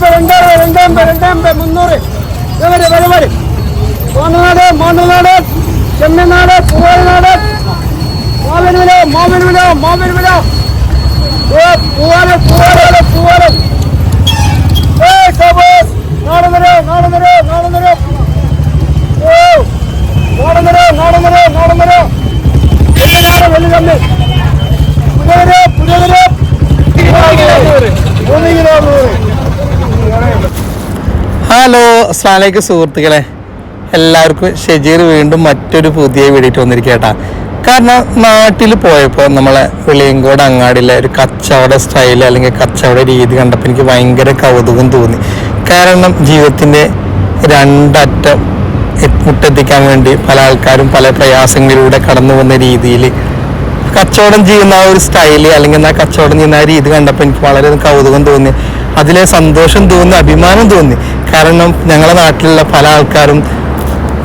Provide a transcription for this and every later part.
രണ്ടായിരം രണ്ടായിരം രണ്ടായിരം രണ്ടായിരം മുന്നൂറ് വരെ വരെ വരെ മോന്നനാട് മോന്നനാട് ചെമ്മനാട് പൂവാനാട് മോവൻ വില മോവൻ വില മോവൻ വില പൂവാല പൂവാല പൂവാല ഏ സബോസ് നാളെ വരെ നാളെ വരെ നാളെ വരെ ഓ നാളെ വരെ നാളെ വരെ നാളെ അസ്ലാമലൈക്കും സുഹൃത്തുക്കളെ. എല്ലാവർക്കും ഷെജീർ വീണ്ടും മറ്റൊരു പുതിയ വീടിയിട്ട് വന്നിരിക്കട്ടാ കാരണം നാട്ടിൽ പോയപ്പോൾ നമ്മളെ വെളിയങ്കോട് അങ്ങാടിയിലെ ഒരു കച്ചവട സ്റ്റൈൽ അല്ലെങ്കിൽ കച്ചവട രീതി കണ്ടപ്പോൾ എനിക്ക് ഭയങ്കര കൗതുകം തോന്നി. കാരണം ജീവിതത്തിന്റെ രണ്ടറ്റം മുട്ടെത്തിക്കാൻ വേണ്ടി പല ആൾക്കാരും പല പ്രയാസങ്ങളിലൂടെ കടന്നു പോകുന്ന രീതിയിൽ കച്ചവടം ചെയ്യുന്ന ആ ഒരു സ്റ്റൈൽ അല്ലെങ്കിൽ ആ കച്ചവടം ചെയ്യുന്ന ആ രീതി കണ്ടപ്പോൾ എനിക്ക് വളരെ കൗതുകം തോന്നി. അതിലെ സന്തോഷം തോന്നി അഭിമാനം തോന്നി. കാരണം ഞങ്ങളെ നാട്ടിലുള്ള പല ആൾക്കാരും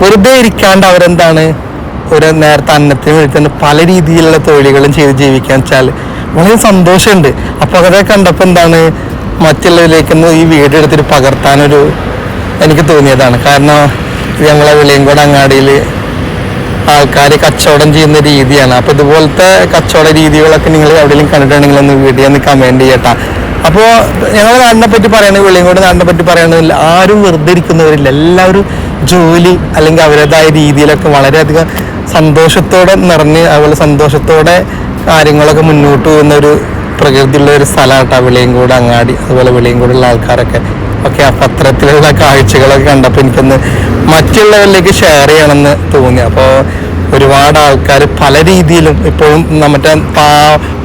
വെറുതെ ഇരിക്കാണ്ട് അവരെന്താണ് ഒരു നേരത്തെ അന്നത്തിന് വേണ്ടി തന്നെ പല രീതിയിലുള്ള തൊഴിലുകളും ചെയ്ത് ജീവിക്കാൻ വെച്ചാൽ വളരെ സന്തോഷമുണ്ട്. അപ്പോൾ അതൊക്കെ കണ്ടപ്പോൾ എന്താണ് മറ്റുള്ളവരിലേക്കൊന്ന് ഈ വീഡിയോ എടുത്തിട്ട് പകർത്താനൊരു എനിക്ക് തോന്നിയതാണ്. കാരണം ഞങ്ങളെ വെളിയങ്കോട് അങ്ങാടിയിൽ ആൾക്കാർ കച്ചവടം ചെയ്യുന്ന രീതിയാണ്. അപ്പോൾ ഇതുപോലത്തെ കച്ചവട രീതികളൊക്കെ നിങ്ങൾ എവിടെയെങ്കിലും കണ്ടിട്ടുണ്ടെങ്കിൽ ഒന്ന് വീഡിയോ ഒന്ന് കമന്റ് ചെയ്യട്ടാ. അപ്പോൾ ഞങ്ങളുടെ നാടിനെ പറ്റി പറയുകയാണെങ്കിൽ വെള്ളിയങ്കോട് നാടിനെ പറ്റി പറയണമെന്നില്ല ആരും വെറുതെ ഇരിക്കുന്നവരില്ല. എല്ലാവരും ജോലി അല്ലെങ്കിൽ അവരുടേതായ രീതിയിലൊക്കെ വളരെയധികം സന്തോഷത്തോടെ നിറഞ്ഞ് അതുപോലെ സന്തോഷത്തോടെ കാര്യങ്ങളൊക്കെ മുന്നോട്ട് പോകുന്ന ഒരു പ്രകൃതിയുള്ള ഒരു സ്ഥലമാട്ടാ. വെളിയങ്കോട് അങ്ങാടി അതുപോലെ വെളിയങ്കോടുള്ള ആൾക്കാരൊക്കെ. ഒക്കെ ആ പത്രത്തിലുള്ള കാഴ്ചകളൊക്കെ കണ്ടപ്പോൾ എനിക്കൊന്ന് മറ്റുള്ളവരിലേക്ക് ഷെയർ ചെയ്യണമെന്ന് തോന്നി. അപ്പോൾ ഒരുപാട് ആൾക്കാർ പല രീതിയിലും ഇപ്പോഴും മറ്റേ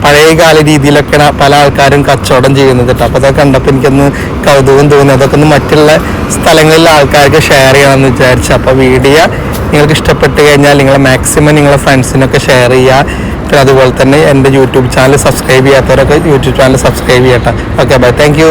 പഴയകാല രീതിയിലൊക്കെയാണ് പല ആൾക്കാരും കച്ചവടം ചെയ്യുന്നത് കേട്ടോ. അപ്പോൾ അതൊക്കെ കണ്ടപ്പോൾ എനിക്കൊന്ന് കൗതുകം തോന്നി. അതൊക്കെ ഒന്ന് മറ്റുള്ള സ്ഥലങ്ങളിൽ ആൾക്കാർക്ക് ഷെയർ ചെയ്യണമെന്ന് വിചാരിച്ചു. അപ്പോൾ വീഡിയോ നിങ്ങൾക്ക് ഇഷ്ടപ്പെട്ട് കഴിഞ്ഞാൽ നിങ്ങൾ മാക്സിമം നിങ്ങളെ ഫ്രണ്ട്സിനൊക്കെ ഷെയർ ചെയ്യുക പിന്നെ അതുപോലെ തന്നെ എന്റെ യൂട്യൂബ് ചാനൽ സബ്സ്ക്രൈബ് ചെയ്യാത്തവരൊക്കെ യൂട്യൂബ് ചാനൽ സബ്സ്ക്രൈബ് ചെയ്യട്ടെ. Okay bye thank